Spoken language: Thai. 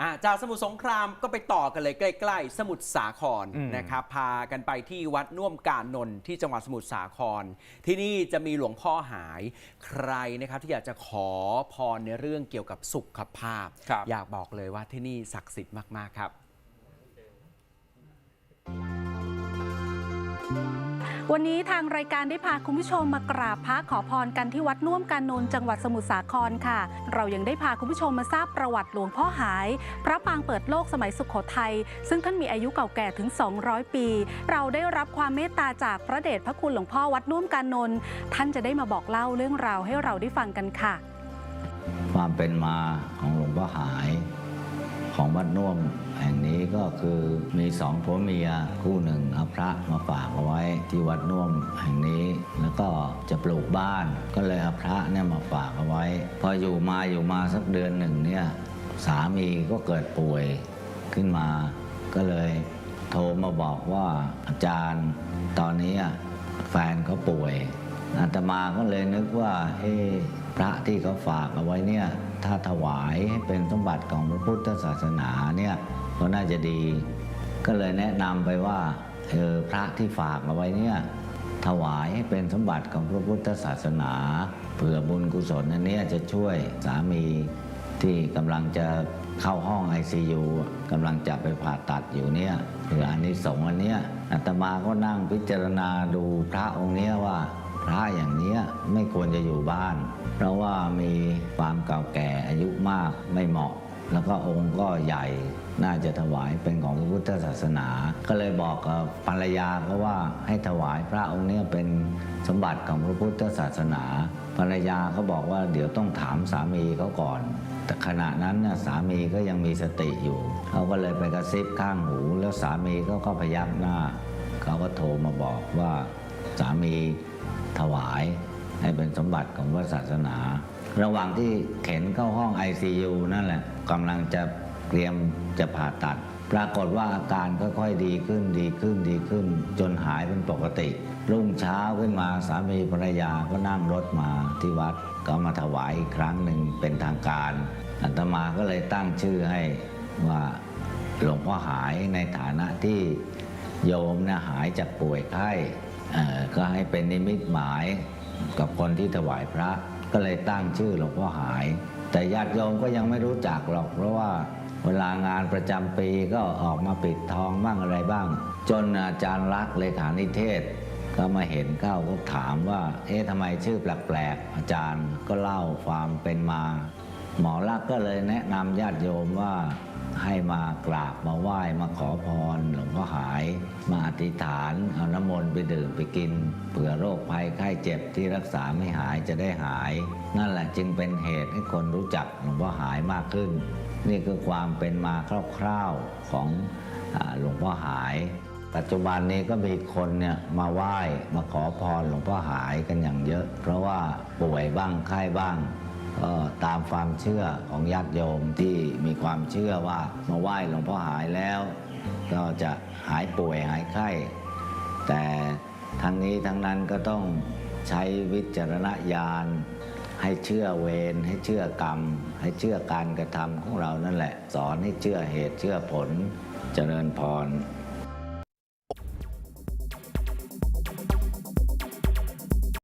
อะจากสมุทรสงครามก็ไปต่อกันเลยใกล้ ๆ สมุทรสาครอืม นะครับพากันไปที่วัดน่วมกาญนนท์ที่จังหวัดสมุทรสาคร ที่นี่จะมีหลวงพ่อหายใครนะครับที่อยากจะขอพรในเรื่องเกี่ยวกับสุขภาพ ครับ อยากบอกเลยว่าที่นี่ศักดิ์สิทธิ์มากๆครับ วันนี้ทางรายการได้พาคุณผู้ชมมากราบพระขอพรกันที่วัดน่วมกานนท์จังหวัดสมุทรสาครค่ะ เรายังได้พาคุณผู้ชมมาทราบประวัติหลวงพ่อหาย พระปางเปิดโลกสมัยสุขโขทัยซึ่งท่านมีอายุเก่าแก่ถึง 200 ปี เราได้รับความเมตตาจากพระเดชพระคุณหลวงพ่อวัดน่วมกานนท์ท่านจะได้มาบอกเล่าเรื่องราวให้เราได้ฟังกันค่ะ ความเป็นมาของหลวงพ่อหาย ของวัดน่วมแห่งนี้ก็คือมีสองผัวเมียคู่หนึ่งเอาพระมาฝากเอาไว้ที่วัดน่วมแห่งนี้ แล้วก็จะปลูกบ้าน ก็เลยเอาพระเนี่ยมาฝากเอาไว้ พออยู่มาอยู่มาสักเดือนหนึ่งเนี่ยสามีก็เกิดป่วยขึ้นมา ก็เลยโทรมาบอกว่าอาจารย์ตอนนี้แฟนเขาป่วยอาตมาก็เลยนึกว่าเอ๊ พระที่เขาฝากเอาไว้เนี่ยถ้าถวายให้เป็นสมบัติของพระพุทธศาสนาเนี่ยก็น่าจะดี ก็เลยแนะนำไปว่าเออพระที่ฝากเอาไว้เนี่ยถวายให้เป็นสมบัติของพระพุทธศาสนาเผื่อบุญกุศลอันเนี้ยจะช่วยสามีที่กำลังจะเข้าห้อง ICU อะกำลังจะไปผ่าตัดอยู่เนี่ยเผื่ออันนี้สงอันเนี้ยอาตมาก็นั่งพิจารณาดูพระองค์เนี้ยว่า พระอย่างนี้ไม่ควรจะอยู่บ้าน เพราะว่ามีความเก่าแก่อายุมากไม่เหมาะ แล้วก็องค์ก็ใหญ่น่าจะถวายเป็นของพระพุทธศาสนา ก็เลยบอกกับภรรยาก็ว่าให้ถวายพระองค์นี้เป็นสมบัติของพระพุทธศาสนา ภรรยาเขาบอกว่าเดี๋ยวต้องถามสามีเขาก่อน แต่ขณะนั้นน่ะสามีก็ยังมีสติอยู่เขาก็เลยไปกระซิบข้างหู แล้วสามีเขาก็พยักหน้าเขาก็โทรมาบอกว่าสามี ถวาย ให้เป็นสมบัติของพระศาสนา ระหว่างที่เข็นเข้าห้อง ICU นั่นแหละกำลังจะเตรียมจะผ่าตัด ปรากฏว่าอาการค่อยๆดีขึ้นดีขึ้นดีขึ้น จนหายเป็นปกติ รุ่งเช้าขึ้นมาสามีภรรยาก็นั่งรถมาที่วัดก็มาถวายอีกครั้งหนึ่งเป็นทางการอาตมาก็เลยตั้งชื่อให้ว่าหลวงพ่อหายในฐานะที่โยมนี่ยหายจากป่วยไข้ ก็ให้เป็นนิมิตหมายกับคนที่ถวายพระ ก็เลยตั้งชื่อหลวงพ่อหาย แต่ญาติโยมก็ยังไม่รู้จักหรอก เพราะว่าเวลางานประจำปีก็ออกมาปิดทองบ้างอะไรบ้าง จนอาจารย์รักเลขานิเทศ ก็มาเห็นเข้าก็ถามว่า เอ๊ะทำไมชื่อแปลกๆอาจารย์ก็เล่าความเป็นมา หมอลักก็เลยแนะนำญาติโยมว่า ให้มากราบมาไหว้มาขอพรหลวงพ่อหาย มาอธิษฐานเอาน้ำมนต์ไปดื่มไปกินเผื่อโรคภัยไข้เจ็บที่รักษาไม่หายจะได้หาย นั่นแหละจึงเป็นเหตุให้คนรู้จักหลวงพ่อหายมากขึ้น นี่คือความเป็นมาคร่าวๆของหลวงพ่อหายปัจจุบันนี้ก็มีคนเนี่ยมาไหว้มาขอพรหลวงพ่อหายกันอย่างเยอะ เพราะว่าป่วยบ้างไข้บ้าง ก็ตามความเชื่อของญาติโยมที่มีความเชื่อว่ามาไหว้หลวงพ่อหายแล้ว ก็จะหายป่วยหายไข้ แต่ทั้งนี้ทั้งนั้นก็ต้องใช้วิจารณญาณให้เชื่อเวรให้เชื่อกรรม ให้เชื่อการกระทำของเรานั่นแหละ สอนให้เชื่อเหตุเชื่อผลเจริญพร